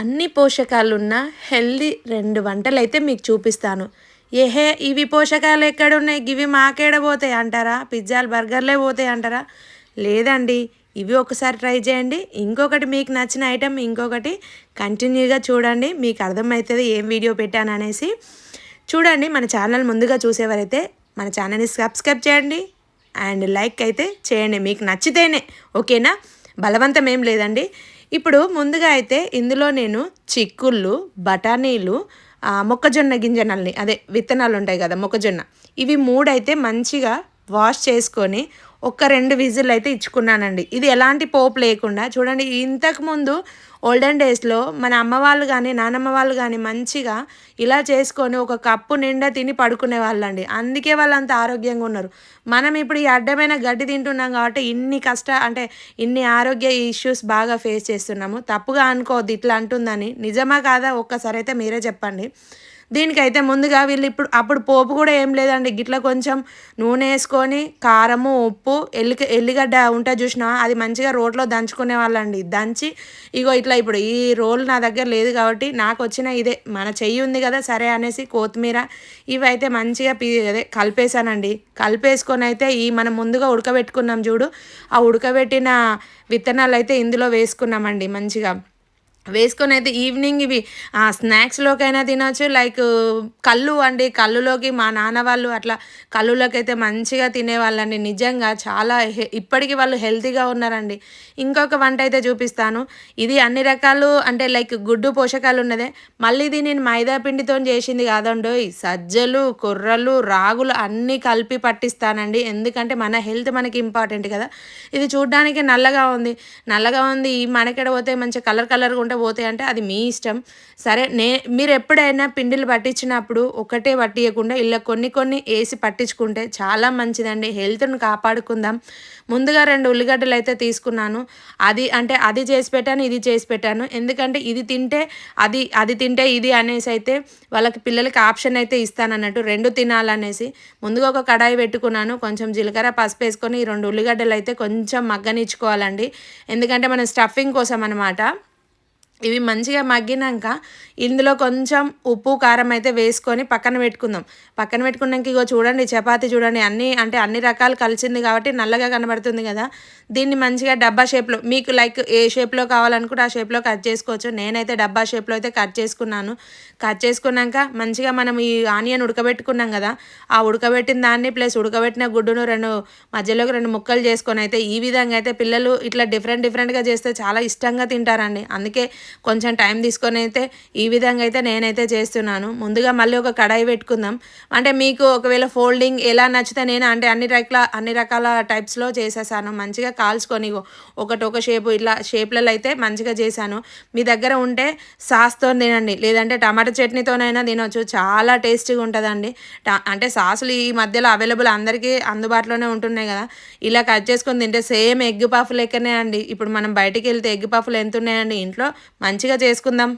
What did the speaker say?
అన్ని పోషకాలున్న హెల్దీ రెండు వంటలు అయితే మీకు చూపిస్తాను. ఏహే ఇవి పోషకాలు ఎక్కడున్నాయి? ఇవి మాకేడ పోతాయి అంటారా? పిజ్జాలు బర్గర్లే పోతాయి అంటారా? లేదండి ఇవి ఒకసారి ట్రై చేయండి. ఇంకొకటి మీకు నచ్చిన ఐటెం ఇంకొకటి కంటిన్యూగా చూడండి. మీకు అర్థమవుతుంది ఏం వీడియో పెట్టాను అనేసి. చూడండి మన ఛానల్ ముందుగా చూసేవారైతే మన ఛానల్ని సబ్స్క్రైబ్ చేయండి. అండ్ లైక్ అయితే చేయండి. మీకు నచ్చితేనే ఓకేనా? బలవంతం ఏం లేదండి. ఇప్పుడు ముందుగా అయితే ఇందులో నేను చిక్కుళ్ళు బఠానీలు మొక్కజొన్న గింజనల్ని అదే విత్తనాలు ఉంటాయి కదా మొక్కజొన్న. ఇవి మూడైతే మంచిగా వాష్ చేసుకొని ఒక్క రెండు విజిల్ అయితే ఇచ్చుకున్నానండి. ఇది ఎలాంటి పోపు లేకుండా చూడండి ఇంతకుముందు ఓల్డెన్ డేస్లో మన అమ్మ వాళ్ళు కానీ నానమ్మ వాళ్ళు కానీ మంచిగా ఇలా చేసుకొని ఒక కప్పు నిండా తిని పడుకునే వాళ్ళండి. అందుకే వాళ్ళు అంత ఆరోగ్యంగా ఉన్నారు. మనం ఇప్పుడు ఈ అడ్డమైన గడ్డి తింటున్నాం కాబట్టి ఇన్ని కష్ట అంటే ఇన్ని ఆరోగ్య ఇష్యూస్ బాగా ఫేస్ చేస్తున్నాము. తప్పుగా అనుకోవద్దు ఇట్లా అంటుందని. నిజమా కాదా? ఒక్కసారి అయితే మీరే చెప్పండి. దీనికైతే ముందుగా వీళ్ళు ఇప్పుడు అప్పుడు పోపు కూడా ఏం లేదండి. గిట్ల కొంచెం నూనె వేసుకొని కారము ఉప్పు ఎల్లి ఎల్లిగడ్డ ఉంటే చూసినా అది మంచిగా రోట్లో దంచుకునే వాళ్ళండి. దంచి ఇగో ఇట్లా ఇప్పుడు ఈ రోల్ నా దగ్గర లేదు కాబట్టి నాకు వచ్చిన ఇదే. మన చెయ్యి ఉంది కదా సరే అనేసి కొత్తిమీర ఇవైతే మంచిగా పీ అదే కలిపేశానండి. కలిపేసుకొని అయితే ఈ మనం ముందుగా ఉడకబెట్టుకున్నాం చూడు. ఆ ఉడకబెట్టిన విత్తనాలు అయితే ఇందులో వేసుకున్నామండి మంచిగా. వేసుకొని అయితే ఈవినింగ్ ఇవి స్నాక్స్లోకైనా తినొచ్చు. లైక్ కళ్ళు అండి కళ్ళులోకి మా నాన్న వాళ్ళు అట్లా కళ్ళులోకి అయితే మంచిగా తినేవాళ్ళండి. నిజంగా చాలా ఇప్పటికీ వాళ్ళు హెల్తీగా ఉన్నారండి. ఇంకొక వంట అయితే చూపిస్తాను. ఇది అన్ని రకాలు అంటే లైక్ గుడ్డు పోషకాలు ఉన్నదే. మళ్ళీ ఇది నేను మైదా పిండితో చేసింది కాదండో సజ్జలు కుర్రలు రాగులు అన్నీ కలిపి పట్టిస్తానండి. ఎందుకంటే మన హెల్త్ మనకి ఇంపార్టెంట్ కదా. ఇది చూడడానికి నల్లగా ఉంది. నల్లగా ఉంది మనకెడ పోతే మంచి కలర్ కలర్గా ఉంటే పోతాయి అంటే అది మీ ఇష్టం. సరే నే మీరు ఎప్పుడైనా పిండిలు పట్టించినప్పుడు ఒకటే పట్టియకుండా ఇలా కొన్ని కొన్ని వేసి పట్టించుకుంటే చాలా మంచిదండి. హెల్త్ను కాపాడుకుందాం. ముందుగా రెండు ఉల్లిగడ్డలు అయితే తీసుకున్నాను. అది అంటే అది చేసి పెట్టాను ఇది చేసి పెట్టాను. ఎందుకంటే ఇది తింటే అది అది తింటే ఇది అనేసి అయితే వాళ్ళకి పిల్లలకి ఆప్షన్ అయితే ఇస్తాను అన్నట్టు రెండు తినాలనేసి ముందుగా ఒక కడాయి పెట్టుకున్నాను. కొంచెం జీలకర్ర పసుపు వేసుకొని ఈ రెండు ఉల్లిగడ్డలు అయితే కొంచెం మగ్గనిచ్చుకోవాలండి. ఎందుకంటే మనం స్టఫింగ్ కోసం అనమాట ఇవి మంచిగా మగ్గినాక ఇందులో కొంచెం ఉప్పు కారం అయితే వేసుకొని పక్కన పెట్టుకుందాం. పక్కన పెట్టుకున్నాక ఇగో చూడండి చపాతీ చూడండి అన్నీ అంటే అన్ని రకాలు కలిసింది కాబట్టి నల్లగా కనబడుతుంది కదా. దీన్ని మంచిగా డబ్బా షేప్లో మీకు లైక్ ఏ షేప్లో కావాలనుకుంటే ఆ షేప్లో కట్ చేసుకోవచ్చు. నేనైతే డబ్బా షేప్లో అయితే కట్ చేసుకున్నాను. కట్ చేసుకున్నాక మంచిగా మనం ఈ ఆనియన్ ఉడకబెట్టుకున్నాం కదా ఆ ఉడకబెట్టిన దాన్ని ప్లస్ ఉడకబెట్టిన గుడ్డును రెండు మధ్యలోకి రెండు ముక్కలు చేసుకొని అయితే ఈ విధంగా అయితే పిల్లలు ఇట్లా డిఫరెంట్ డిఫరెంట్గా చేస్తే చాలా ఇష్టంగా తింటారండి. అందుకే కొంచెం టైం తీసుకొని అయితే ఈ విధంగా అయితే నేనైతే చేస్తున్నాను. ముందుగా మళ్ళీ ఒక కడాయి పెట్టుకుందాం. అంటే మీకు ఒకవేళ ఫోల్డింగ్ ఎలా నచ్చితే నేను అంటే అన్ని రకాల అన్ని రకాల టైప్స్లో చేసేసాను. మంచిగా కాల్చుకొని ఒకటి ఒక షేపు ఇట్లా షేప్లలో అయితే మంచిగా చేశాను. మీ దగ్గర ఉంటే సాస్తో తినండి. లేదంటే టమాటా చట్నీతోనైనా తినొచ్చు. చాలా టేస్టీగా ఉంటుందండి. అంటే సాసులు ఈ మధ్యలో అవైలబుల్ అందరికీ అందుబాటులోనే ఉంటున్నాయి కదా. ఇలా కట్ చేసుకొని తింటే సేమ్ ఎగ్ పఫ్ లెక్కనే అండి. ఇప్పుడు మనం బయటికి వెళ్తే ఎగ్ పఫ్లు ఎంత ఉన్నాయండి? ఇంట్లో మంచిగా చేసుకుందాం.